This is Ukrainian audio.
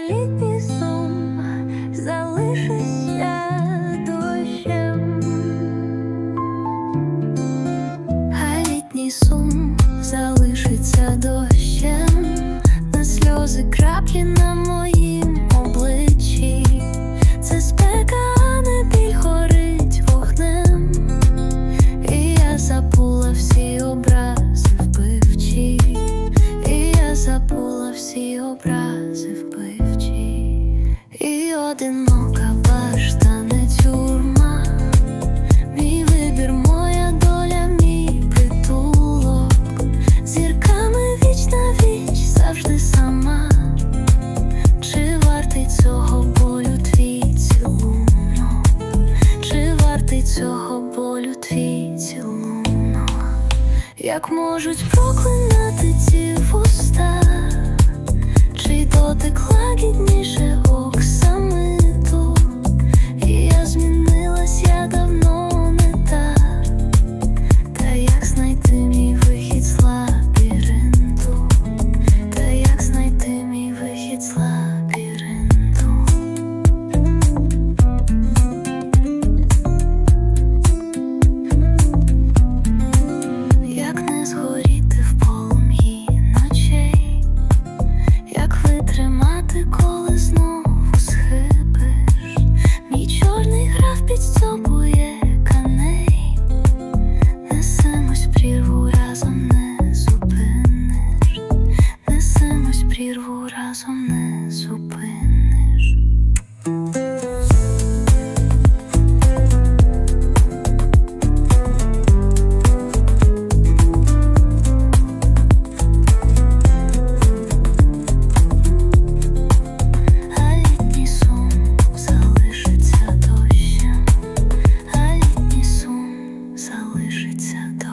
літній сум залишиться дощем. А сум залишиться дощем, на сльози краплі на моїм обличчі. Це спека, а не вогнем. І я забула всі образи вбивчі, і я забула всі образи і одинока башта не тюрма, мій вибір, моя доля, мій притулок, зірками віч віч завжди сама. Чи вартий цього болю твій цілунок? Чи вартий цього болю твій цілунок? Як можуть проклинати ці вуста? 成功。